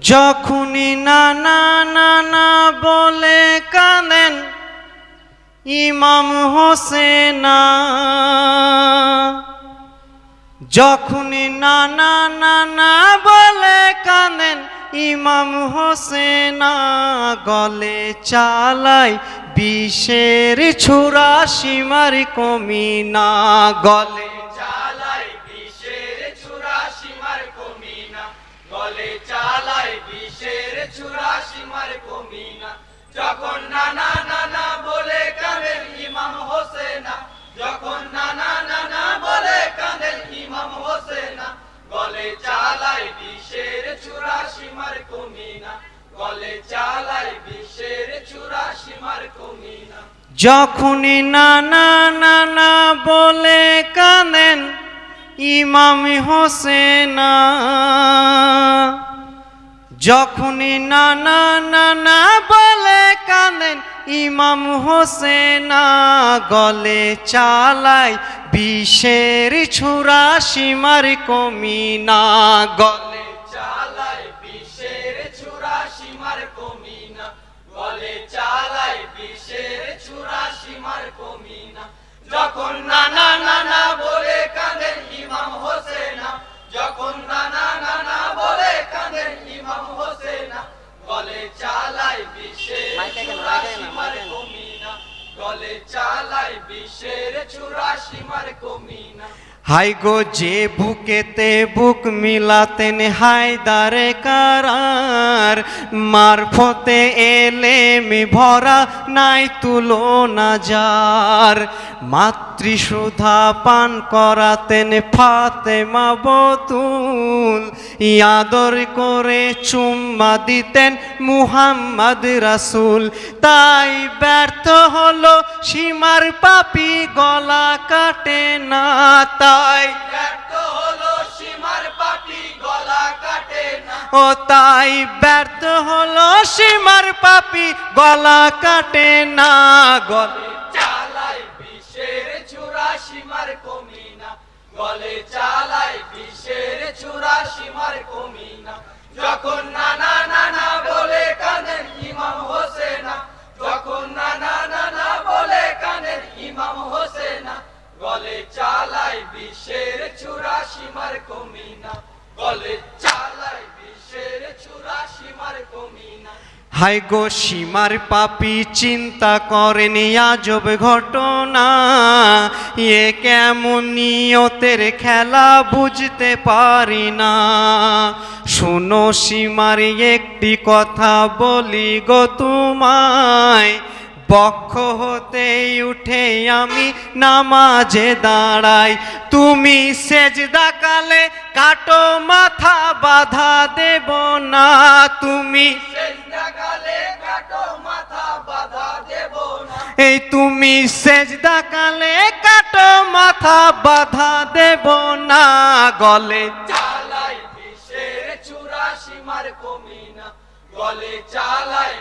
যখনই নানা নানা বলে কাঁদেন, ইমাম হোসেনা। যখনই নানা নানা বলে কাঁদেন, ইমাম হোসেনা গলে চালাই বিষের ছুরা সীমার কমিনা গলে। যখন নানা নানা বলে ইমাম বলে কাঁদেন যখনই নানা নানা বলে ইমাম হোসেনা, যখনই নানা নানা ইমাম হোসেনা গলে চালাই বিষের ছুরা সীমার কমিনা, গলে চালাই বিষের ছুরা সীমার কমিনা, গলে চালাই ছুরা সীমার কমিনা। যখন নানা নানা বলে কাঁদেন ইমাম হোসেনা, যখন নানা গলে চালাই বিষের চুরাশি মার কমিনা। হাই গো যে বুকেতে বুক মিলাতেন হায়দারে কারার, মারফতে এলেমি ভরা নাই তুলো না যার। মাতৃসুধা পান করাতেন ফাতেমা বতুল ইয়াদর করে চুম্মা দিতেন মুহাম্মদ রাসুল। তাই ব্যর্থ হলো সীমার পাপি, গলা কাটে না তাই না। ও তাই ব্যর্থ হলো সীমার পাপি গলা কাটে না গলে চালাই বিষের ছুরা সীমার কমিনা। গলে চালাই বিষের ছুরা সীমার কমিনা। যখন নানা নানা হাই গো সীমার পাপি, চিন্তা করেনি আজব ঘটনা। এ কেমন নিয়তের খেলা বুঝতে পারি না। শোনো সীমার একটি কথা বলি গো তোমায়। বক্ষ হতে উঠে আমি নামাজে দাঁড়াই। তুমি সেজদা কালে কাটো মাথা বাধা দেব না। তুমি সেজদাকালে কাটো মাথা বাধা দেব না। এই তুমি সেজদা কালে কাটো মাথা বাধা দেব না। গলে চালাই বিষের চূড়া সীমার কমিনা। গলে চালাই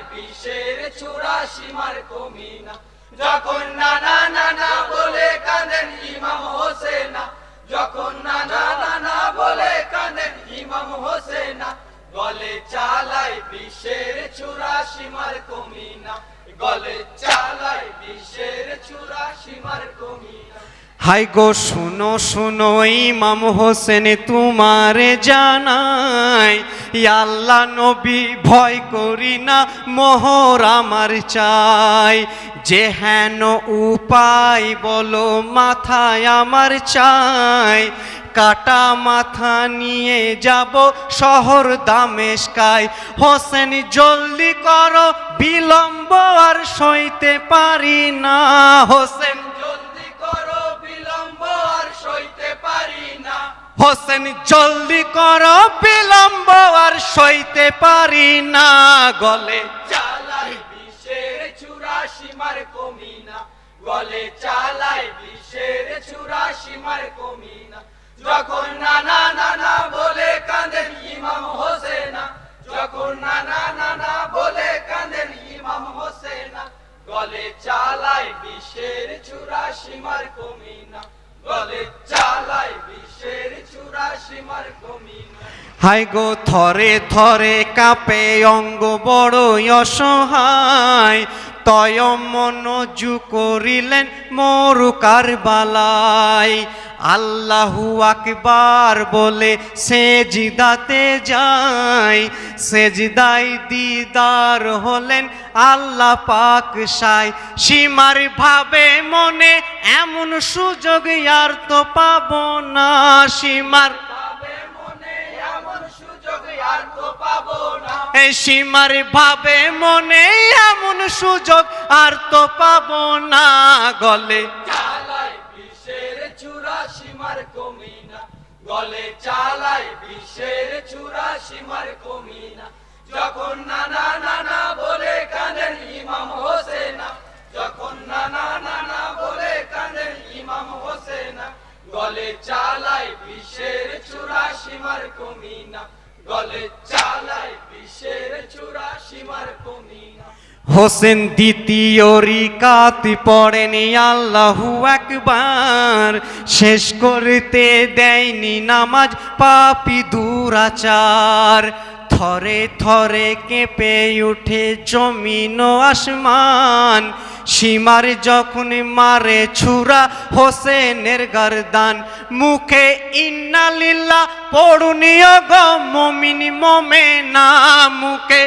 বিষের চূড়া সীমার কমিনা। যখন নানা নানা বলে কাঁদেন ইমাম হোসেনা, যখন নানা নানা বলে কাঁদেন ইমাম হোসেনা, গলে চালাই বিষের চূড়া সীমার কমিনা, গলে চালাই বিষের চূড়া সীমার কমিনা। হাই গো, শুনো শুনো ইমাম হোসেন, তোমারে জানাই আল্লাহ নবী, ভয় করি না, মোহর আমার চাই। যে হেন উপায় বলো, মাথায় আমার চাই। কাটা মাথা নিয়ে যাব শহর দামেশকায় হোসেন, জলদি করো, বিলম্ব আর সইতে পারি না। হোসেন হোসেন, জলদি করো বিলম্ব, আর সইতে পারি না গলে। চালাই বিষের চূড়া সীমার কমিনা, গলে চালাই বিষের চূড়া সীমার কমিনা। যখন নানা নানা বলে কাঁদেন ইমাম হোসেনা, যখন নানা নানা বলে কাঁদেন ইমাম হোসেনা, গলে চালাই বিষের চূড়া সীমার কমিনা, গলে হাই গো থরে থরে কাপে অঙ্গ বড় অসহায়। তয় মনোজু করিলেন মরুকার বালাই আল্লাহু আকবার বলে সেজিদাতে যায় সেজদাই দিদার হলেন আল্লাহ পাক সাই। সীমার ভাবে মনে এমন সুযোগ আর তো পাবো না। সীমার সীমার ভাবে মনে এমন সুযোগ আর তো পাব না গলে। গলে চালাই বিশ্বের চূড়া সীমার কমিনা। যখন নানা হোসেন দ্বিতীয় রিকাতি পড়েন আল্লাহু একবার। শেষ করতে দেয়নি নামাজ, পাপি দুরাচার। থরে থরে কেঁপে উঠে জমিন আসমান। সীমার যখন মারে ছুরা হোসেনের গরদান। মুখে ইন্নালিল্লাহ পড়ুনিয় গো মমিন মোমে না মুখে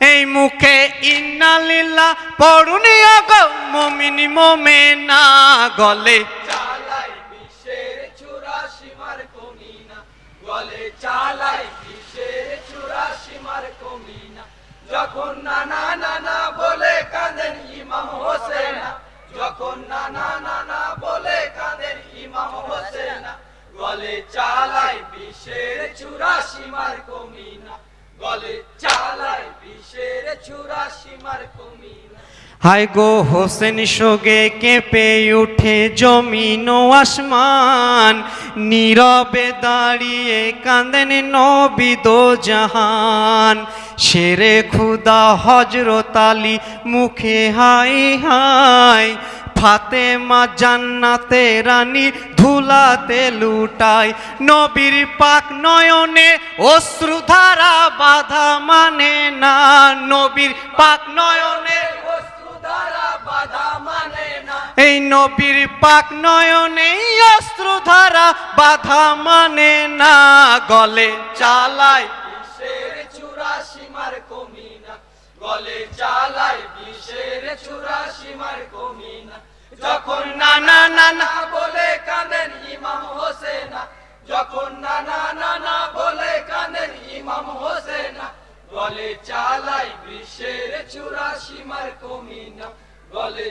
এই মুখে ইন্নালিল্লা পড়ুনিয়া গো মমিনি মোমে না গলে। চালাই বিশ্বের চূড়া সীমার কমিনা, গলে চালাই বিশ্বের চূড়া সীমার কমিনা। যখন নানা নানা বলে কাঁদেন ইমাম হোসেনা, যখন নানা নানা বলে কাঁদেন ইমাম হোসেনা, গলে চালাই বিশ্বের চূড়া সীমার কমিনা, গলে চালাই হাই গো হোসেন সোগে কেঁপে উঠে জমিন ও আসমান, নীরবে দাঁড়িয়ে কাঁদেন নবিদ জাহান। শেরে খুদা হজরতালি মুখে হাই হাই ফাতেমা জান্নাতে রানী ধুলাতে লুটায় নবীর পাক নয়নে অশ্রুধারা বাধা মানে না। নবীর পাক নয়নে মানে এই নবীর পাক নয়নে বাধা মানে না। গলে চালায় গলে কমিনা। যখন নানা নানা বলে কাঁদেন ইমাম হোসেনা, যখন নানা নানা বলে কাঁদেন ইমাম হোসেনা বলে চালাই বিশ্বের চুরাশি সীমার কমিনা, গলে